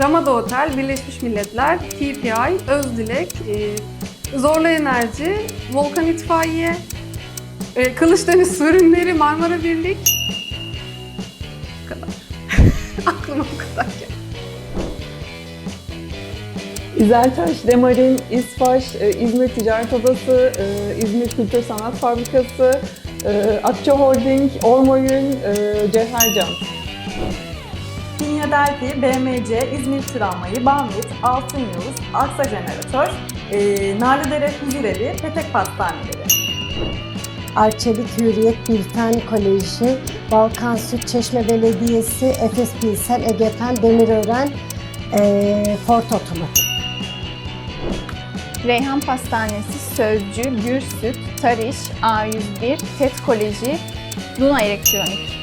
Ramada Otel, Birleşmiş Milletler, TPI, Özdilek, e, Zorlu Enerji, Volkan İtfaiye, e, Kılıçdeniz Su Ürünleri, Marmara Birlik. Bu kadar. Aklıma bu kadar geldi. İzeltaş, Demarin, İsfaş, e, İzmir Ticaret Odası, İzmir Kültür Sanat Fabrikası, Akça Holding, Ormoyun, Cevhercan. Dünya Dergi, BMC, İzmir Tramvayı, Banvit, Altın Yıldız, Aksa Jeneratör, e, Narlıdere Huzurevi, Petek Pastaneleri. Arçelik Hürriyet Bilfen Koleji, Balkan Süt Çeşme Belediyesi, Efes Bilsel, Egefen, Demirören, eee Ford Otomotiv. Reyhan Pastanesi, Sözcü, Gürsüt, Tarış, A101, TED Koleji, Luna Elektronik.